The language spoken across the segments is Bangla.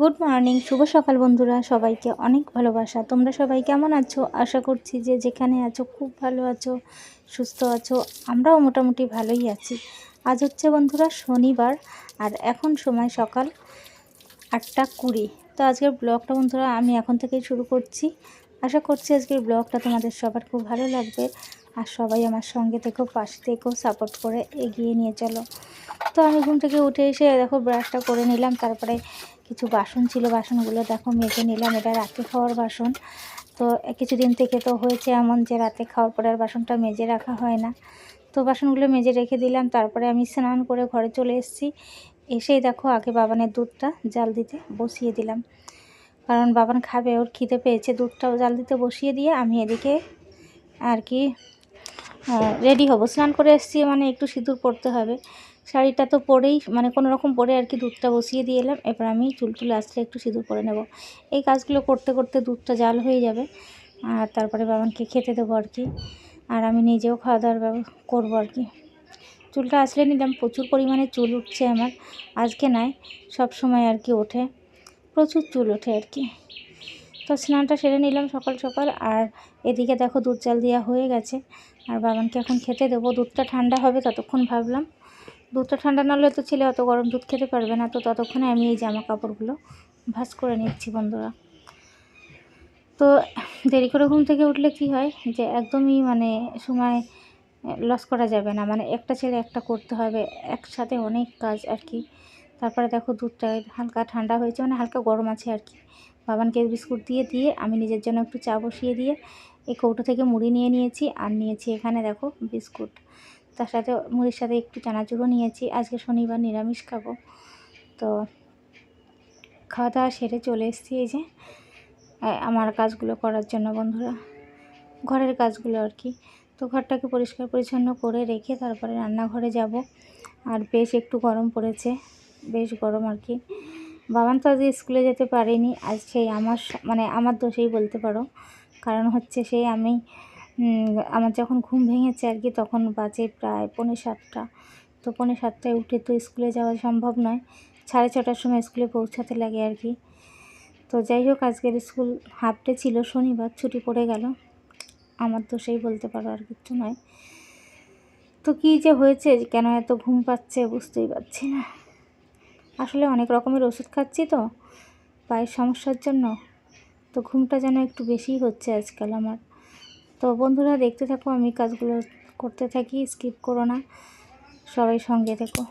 গুড মর্নিং শুভ সকাল বন্ধুরা, সবাইকে অনেক ভালোবাসা। তোমরা সবাই কেমন আছো? আশা করছি যে যেখানে আছো, খুব ভালো আছো, সুস্থ আছো, আমরাও মোটামুটি ভালোই আছি। আজ হচ্ছে বন্ধুরা শনিবার, আর এখন সময় সকাল আটটা কুড়ি। তো আজকের ব্লগটা বন্ধুরা আমি এখন থেকেই শুরু করছি। আশা করছি আজকের ব্লগটা তোমাদের সবার খুব ভালো লাগবে, আর সবাই আমার সঙ্গে থেকেও পাশে থেকেও সাপোর্ট করে এগিয়ে নিয়ে চলো। তো আমি ঘুম থেকে উঠে এসে দেখো ব্রাশটা করে নিলাম, তারপরে কিছু বাসন ছিল বাসনগুলো, দেখো মেজে নিলাম, এটা রাতে খাওয়ার বাসন। তো কিছুদিন থেকে তো হয়েছে এমন যে রাতে খাওয়ার পরে আর বাসনটা মেজে রাখা হয় না। তো বাসনগুলো মেজে রেখে দিলাম, তারপরে আমি স্নান করে ঘরে চলে এসেছি। এসেই দেখো আগে বাবানের দুধটা জাল দিতে বসিয়ে দিলাম। কারণ বাবান খাবে, ওর খিদে পেয়েছে, দুধটাও জাল দিতে বসিয়ে দিয়ে আমি এদিকে আর কি রেডি হব। স্নান করে এসেছি মানে একটু সিঁদুর পড়তে হবে। শাড়িটা তো পরেই মানে কোনো রকম পরে আর কি দুধটা বসিয়ে দিয়ে এলাম। এবার আমি চুল টুলে আসলে একটু সিঁদুর পরে নেব। এই কাজগুলো করতে করতে দুধটা জাল হয়ে যাবে। আর তারপরে বাবানকে খেতে দেবো আর কি। আর আমি নিজেও খাওয়া দাওয়ার করব আর কি। চুলটা আসলে নিলাম, প্রচুর পরিমাণে চুল উঠছে আমার। আজকে নয় সব সময় আর কি ওঠে। প্রচুর চুল ওঠে আর কি। তো স্নানটা সেরে নিলাম সকাল সকাল। আর এদিকে দেখো দুধ চাল দেওয়া হয়ে গেছে। আর বাবানকে এখন খেতে দেবো। দুধটা ঠান্ডা হবে ততক্ষণ ভাবলাম। দুধটা ঠান্ডা না হলে তো ছেলে অত গরম দুধ খেতে পারবে না, তো ততক্ষণে আমি এই জামা কাপড়গুলো ভাস করে নিচ্ছি বন্ধুরা। তো দেরি করে ঘুম থেকে উঠলে কি হয় যে একদমই মানে সময় লস করা যাবে না। মানে একটা ছেলে একটা করতে হবে, একসাথে অনেক কাজ আর কি। তারপরে দেখো দুধটা হালকা ঠান্ডা হয়েছে মানে হালকা গরম আছে আর কি। বাবানকে বিস্কুট দিয়ে দিয়ে আমি নিজের জন্য একটু চা বসিয়ে দিয়ে এই কৌটো থেকে মুড়ি নিয়ে নিয়েছি আর নিয়েছি এখানে দেখো বিস্কুট। তার সাথে মুড়ির সাথে একটু চানাচুরও নিয়েছি। আজকে শনিবার নিরামিষ খাব। তো খাওয়া দাওয়া সেরে চলে এসেছি এই যে। আমার কাজগুলো করার জন্য বন্ধুরা। ঘরের কাজগুলো আর কি। তো ঘরটাকে পরিষ্কার পরিচ্ছন্ন করে রেখে তারপরে রান্নাঘরে যাব। আর বেশ একটু গরম পড়েছে। বেশ গরম আর কি। বাবান তো আজকে স্কুলে যেতে পারেনি। আজ সেই আমার মানে আমার দোষেই বলতে পারো। কারণ হচ্ছে সেই আমি আমার যখন ঘুম ভেঙেছে আর কি, তখন বাজে প্রায় পৌনে সাতটা। তো পৌনে সাতটায় উঠে তো স্কুলে যাওয়া সম্ভব নয়। সাড়ে ছটার সময় স্কুলে পৌঁছাতে লাগে আর কি। তো যাই হোক, আজকের স্কুল হাফ ডে ছিল, শনিবার ছুটি পড়ে গেল। আমার তো সেই বলতে পারো আর কিচ্ছু নয়। তো কী যে হয়েছে, কেন এত ঘুম পাচ্ছে বুঝতেই পারছি না। আসলে অনেক রকমের ওষুধ খাচ্ছি তো, পায়ের সমস্যার জন্য। তো ঘুমটা যেন একটু বেশিই হচ্ছে আজকাল আমার। তো বন্ধুরা দেখতে থাকো আমি কাজগুলো করতে থাকি স্কিপ করো না। সবাই সঙ্গে থেকো।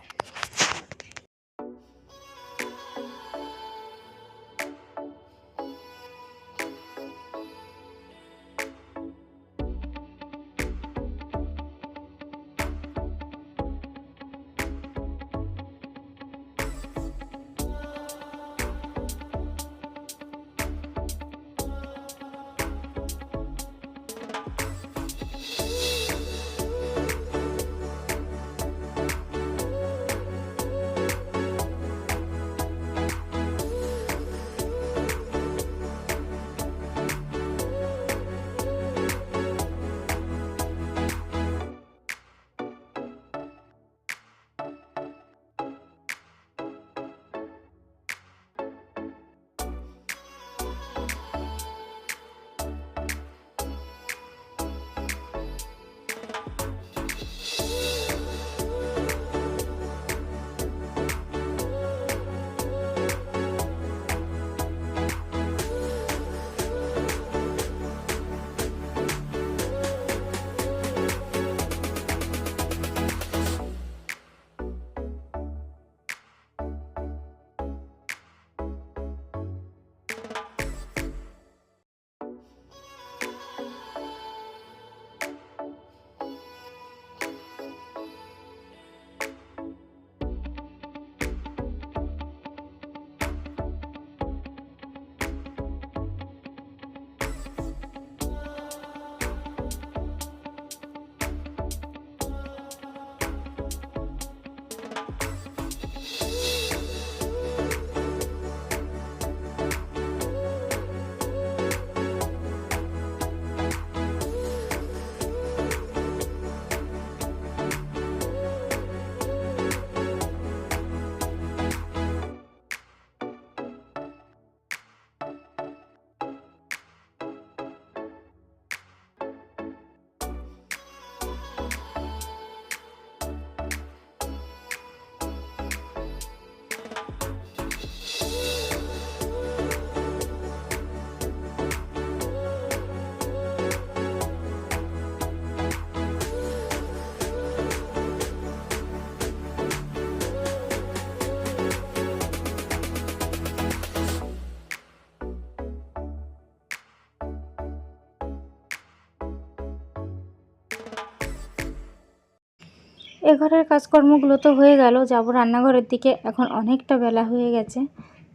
এ ঘরের কাজকর্মগুলো তো হয়ে গেল, যাব রান্নাঘরের দিকে। এখন অনেকটা বেলা হয়ে গেছে,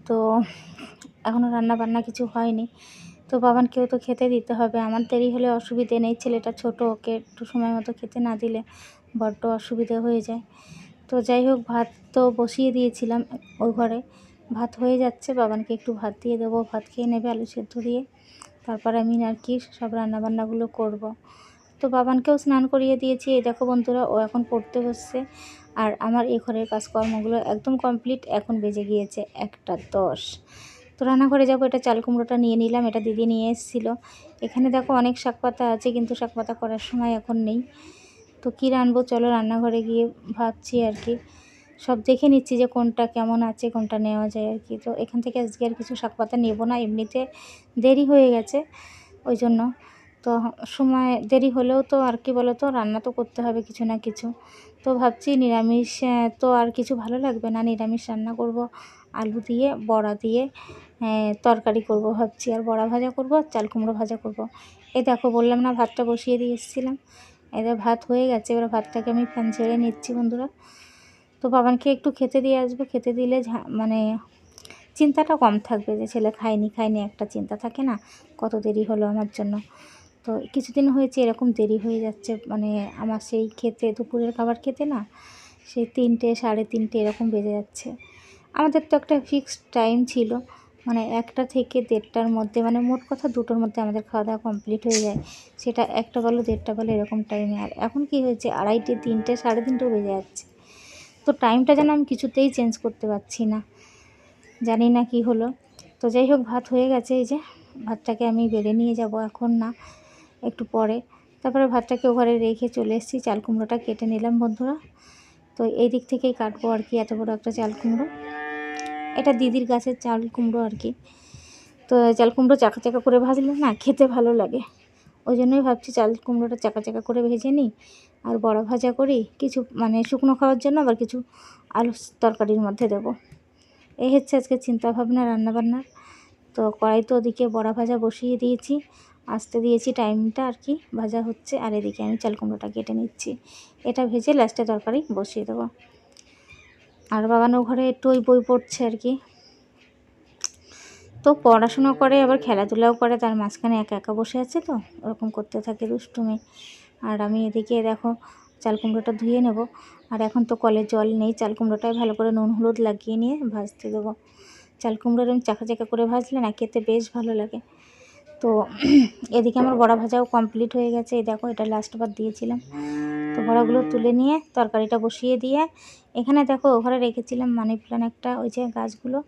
তো এখনও রান্না বান্না কিছু হয়নি। তো বাবানকেও তো খেতে দিতে হবে, আমার দেরি হলে অসুবিধে নেই, ছেলেটা ছোট, ওকে একটু সময় মতো খেতে না দিলে বড্ড অসুবিধে হয়ে যায়। তো যাই হোক, ভাত তো বসিয়ে দিয়েছিলাম ওই ঘরে। ভাত হয়ে যাচ্ছে, বাবানকে একটু ভাত দিয়ে দেবো, ভাত খেয়ে নেবে আলু সেদ্ধ দিয়ে। তারপর আমি আর কি সব রান্নাবান্নাগুলো করব। তো বাবানকেও স্নান করিয়ে দিয়েছি। এই দেখো বন্ধুরা, ও এখন পড়তে বসছে। আর আমার এই ঘরের কাজকর্মগুলো একদম কমপ্লিট, এখন বেজে গিয়েছে একটা দশ। তো রান্নাঘরে যাব, এটা চাল কুমড়োটা নিয়ে নিলাম, এটা দিদি নিয়ে এসেছিল। এখানে দেখো অনেক শাক পাতা আছে, কিন্তু শাক পাতা করার সময় এখন নেই। তো কী রানবো চলো রান্নাঘরে গিয়ে ভাবছি আর কি। সব দেখে নিচ্ছি যে কোনটা কেমন আছে, কোনটা নেওয়া যায় আর কি। তো এখান থেকে আজকে আর কিছু শাক পাতা নেব না, এমনিতে দেরি হয়ে গেছে, ওই জন্য। তো সময় দেরি হলেও তো আর কি বলো তো রান্না তো করতে হবে কিছু না কিছু। তো ভাবছি নিরামিষ তো আর কিছু ভালো লাগবে না। নিরামিষ রান্না করব, আলু দিয়ে, বড়া দিয়ে তরকারি করব ভাবছি। আর বড়া ভাজা করব, আর চাল কুমড়ো ভাজা করব। এই দেখো বললাম না ভাতটা বসিয়ে দিয়ে এসেছিলাম। এবার ভাত হয়ে গেছে, এবার ভাতটাকে আমি ফ্যান ছেড়ে নিচ্ছি বন্ধুরা। তো বাবানকে একটু খেতে দিয়ে আসব। খেতে দিলে মানে চিন্তাটা কম থাকবে যে ছেলে খায়নি খায়নি একটা চিন্তা থাকে না? কত দেরি হলো আমার জন্য। তো কিছুদিন হয়েছে, এরকম দেরি হয়ে যাচ্ছে। মানে আমার সেই খেতে, দুপুরের খাবার খেতে না, সেই তিনটে, সাড়ে তিনটে এরকম বেজে যাচ্ছে। আমাদের তো একটা ফিক্সড টাইম ছিল মানে একটা থেকে দেড়টার মধ্যে মানে মোট কথা দুটোর মধ্যে আমাদের খাওয়া দাওয়া কমপ্লিট হয়ে যায়। সেটা একটা বলো, দেড়টা বলো, এরকম টাইমে আর এখন কি হয়েছে, আড়াইটে, তিনটে, সাড়ে তিনটেও বেজে যাচ্ছে। তো টাইমটা যেন আমি কিছুতেই চেঞ্জ করতে পারছি না। জানি না কি হলো। তো যাই হোক, ভাত হয়ে গেছে, এই যে ভাতটাকে আমি বেড়ে নিয়ে যাব এখন না। একটু পরে। তারপরে ভাতটাকে ঘরে রেখে চলে এসেছি, চাল কুমড়োটা কেটে নিলাম বন্ধুরা। তো এই দিক থেকেই কাটবো আর কি, এত বড় একটা চাল কুমড়ো। এটা দিদির গাছের চাল কুমড়ো আর কি। তো চাল কুমড়ো চাকা চাকা করে ভাজলে না খেতে ভালো লাগে। ওই জন্যই ভাবছি চাল কুমড়োটা চাকা চাকা করে ভেজে নিই আর বড়া ভাজা করি। কিছু মানে শুকনো খাওয়ার জন্য আবার কিছু আলু তরকারির মধ্যে দেবো। এই হচ্ছে আজকে চিন্তাভাবনা রান্নাবান্নার। তো কড়াই তো ওদিকে বড়া ভাজা বসিয়ে দিয়েছি। আসতে দিয়েছি টাইমটা আর কি, ভাজা হচ্ছে। আর এদিকে আমি চাল কুমড়োটা কেটে নিচ্ছি। এটা ভেজে লাস্টে তরকারি বসিয়ে দেবো। আর বাবানো ঘরে একটু ওই বই পড়ছে আর কি। তো পড়াশুনো করে, আবার খেলাধুলাও করে, তার মাঝখানে একা একা বসে আছে তো, ওরকম করতে থাকে দুষ্টুমি। আর আমি এদিকে দেখো চাল কুমড়োটা ধুয়ে নেব। আর এখন তো কলের জল নেই, চাল কুমড়োটাই ভালো করে নুন হলুদ লাগিয়ে নিয়ে ভাজতে দেবো। চাল কুমড়োর আমি চাকা চাকা করে ভাজলে না, খেতে বেশ ভালো লাগে। তো এদিকে আমার বড়া ভাজাও কমপ্লিট হয়ে গেছে। এই দেখো, এটা লাস্টবার দিয়েছিলাম। তো বড়াগুলো তুলে নিয়ে তরকারিটা বসিয়ে দিয়ে, এখানে দেখো ঘরে রেখেছিলাম মানি প্ল্যান একটা, ওই যে গাছগুলো।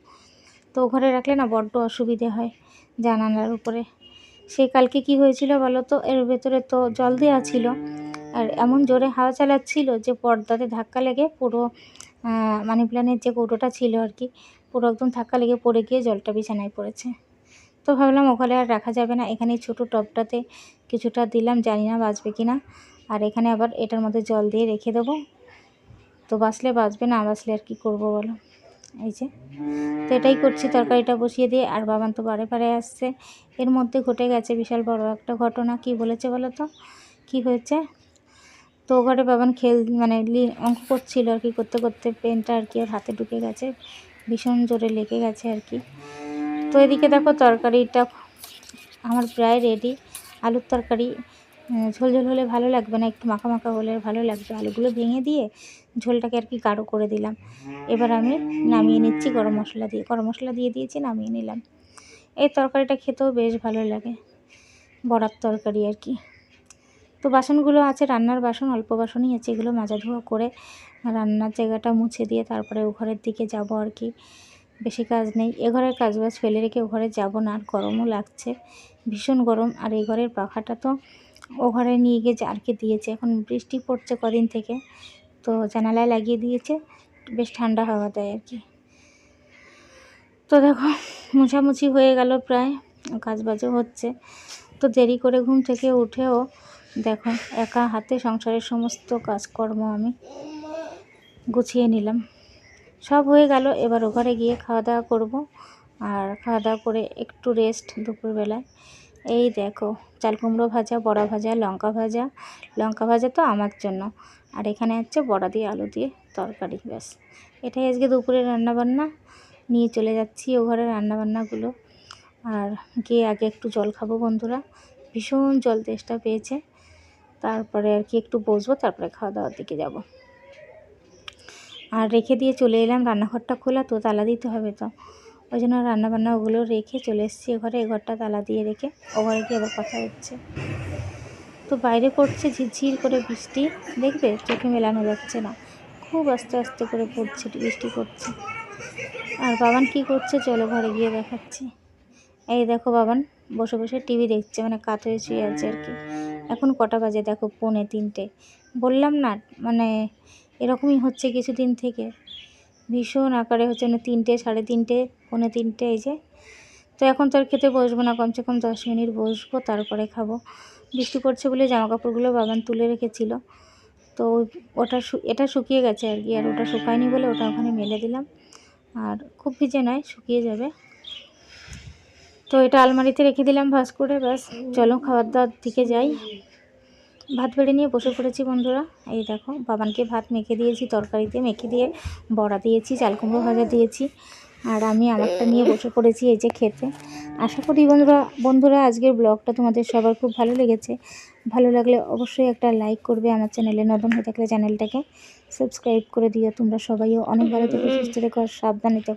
তো ঘরে রাখলে না বড্ড অসুবিধে হয় জানালার উপরে। সেই কালকে কি হয়েছিল বলো তো? এর ভেতরে তো জল দেওয়া ছিল। আর এমন জোরে হাওয়া চালাচ্ছিল যে পর্দাতে ধাক্কা লেগে পুরো মানি প্ল্যানের যে কৌটোটা ছিল আর কি, পুরো একদম ধাক্কা লেগে পড়ে গিয়ে জলটা বিছানায় পড়েছে। তো ভাবলাম ওখানে আর রাখা যাবে না। এখানে ছোটো টবটাতে কিছুটা দিলাম, জানি না বাঁচবে কি না আর এখানে আবার এটার মধ্যে জল দিয়ে রেখে দেবো। তো বাঁচলে বাঁচবে না, বাঁচলে আর কি করব বলো? এই যে। তো এটাই করছি, তরকারিটা বসিয়ে দিয়ে। আর বাবান তো বারে বারে আসছে। এর মধ্যে ঘটে গেছে বিশাল বড় একটা ঘটনা। কি বলেছে বলো তো? কী হয়েছে? তো ঘরে বাবান খেল মানে অঙ্ক করছিল আর কি, করতে করতে পেনটা আর কি ওর হাতে ঢুকে গেছে। ভীষণ জোরে লেগে গেছে আর কি। তো এদিকে দেখো তরকারিটা আমার প্রায় রেডি আলুর তরকারি ঝোল ঝোল হলে ভালো লাগবে না, একটু মাখা মাখা হলে ভালো লাগবে। আলুগুলো ভেঙে দিয়ে ঝোলটাকে আর কি গাঢ় করে দিলাম। এবার আমি নামিয়ে নিচ্ছি গরম মশলা দিয়ে। গরম মশলা দিয়ে দিয়েছি, নামিয়ে নিলাম। এই তরকারিটা খেতেও বেশ ভালো লাগে, বড়ার তরকারি আর কি। তো বাসনগুলো আছে, রান্নার বাসন, অল্প বাসনই আছে, এগুলো মাজা ধোয়া করে রান্নার জায়গাটা মুছে দিয়ে তারপরে ও ঘরের দিকে যাব আর কি। বেশি কাজ নেই। এ ঘরের কাজ বাজ ফেলে রেখে ও ঘরে যাব না, আর গরমও লাগছে, ভীষণ গরম। আর এই ঘরের পাখাটা তো ও ঘরে নিয়ে গিয়ে জারকে দিয়েছে। এখন বৃষ্টি পড়ছে কদিন থেকে, তো জানালায় লাগিয়ে দিয়েছে, বেশ ঠান্ডা হাওয়া দেয় আর কি। তো দেখো, মোছামুছি হয়ে গেল প্রায় কাজ বাজও হচ্ছে। তো দেরি করে ঘুম থেকে উঠেও দেখো, একা হাতে সংসারের সমস্ত কাজকর্ম আমি গুছিয়ে নিলাম। সব হয়ে গেল। এবার ও ঘরে গিয়ে খাওয়া দাওয়া করব আর খাওয়া দাওয়া করে একটু রেস্ট দুপুরবেলায়। এই দেখো, চাল কুমড়ো ভাজা, বড়া ভাজা, লঙ্কা ভাজা। লঙ্কা ভাজা তো আমার জন্য। আর এখানে হচ্ছে বড়া দিয়ে আলু দিয়ে তরকারি, ব্যাস। এটাই আজকে দুপুরে রান্নাবান্না। নিয়ে চলে যাচ্ছি ও ঘরে রান্নাবান্নাগুলো। আর গিয়ে আগে একটু জল খাব বন্ধুরা। ভীষণ জল তেষ্টা পেয়েছে। তারপরে আর কি একটু বসবো, তারপরে খাওয়া দাওয়ার দিকে যাব। আর রেখে দিয়ে চলে এলাম, রান্নাঘরটা খোলা তো তালা দিতে হবে তো। ওই জন্য রান্নাবান্না ওগুলো রেখে চলে এসেছি ঘরে, এ ঘরটা তালা দিয়ে রেখে ও ঘরে গিয়ে আবার কথা হচ্ছে। তো বাইরে পড়ছে ঝিরঝির করে বৃষ্টি, দেখবে? চোখে মেলানো যাচ্ছে না। খুব আস্তে আস্তে করে পড়ছে, বৃষ্টি পড়ছে। আর বাবান কি করছে? চলো ঘরে গিয়ে দেখাচ্ছি। এই দেখো বাবান, বসে বসে টিভি দেখছে মানে কাত হয়ে শুয়ে আছে আর কি। এখন কটা বাজে? দেখো, পৌনে তিনটে। বললাম না মানে এরকমই হচ্ছে কিছুদিন থেকে। ভীষণ আকারে হচ্ছে না তিনটে, সাড়ে তিনটে, পৌনে তিনটে এই যে। তো এখন তো আর খেতে বসবো না, কমসে কম দশ মিনিট বসবো, তারপরে খাব। বৃষ্টি পড়ছে বলে জামা কাপড়গুলো বাগান তুলে রেখেছিল। তো ওটা এটা শুকিয়ে গেছে আর কি, আর ওটা শুকায়নি বলে ওটা ওখানে মেলে দিলাম। আর খুব ভিজে নয়, শুকিয়ে যাবে। তো এটা আলমারিতে রেখে দিলাম ভাস করে, ব্যাস। চলো খাবার দাওয়ার দিকে যাই। ভাত বেড়ে নিয়ে বসে পড়েছি বন্ধুরা। এই দেখো, বাবানকে ভাত মেখে দিয়েছি, তরকারিতে মেখে দিয়ে বড়া দিয়েছি, চাল কুমড়ো ভাজা দিয়েছি। আর আমি আমারটা নিয়ে বসে পড়েছি এই যে খেতে। আশা করি বন্ধুরা বন্ধুরা, আজকের ব্লগটা তোমাদের সবার খুব ভালো লেগেছে। ভালো লাগলে অবশ্যই একটা লাইক করবে আমার চ্যানেলে নতুন হয়ে থাকলে চ্যানেলটাকে সাবস্ক্রাইব করে দিও। তোমরা সবাইও অনেক ভালো থেকো, সুস্থ থেকো আর সাবধানে থেকো।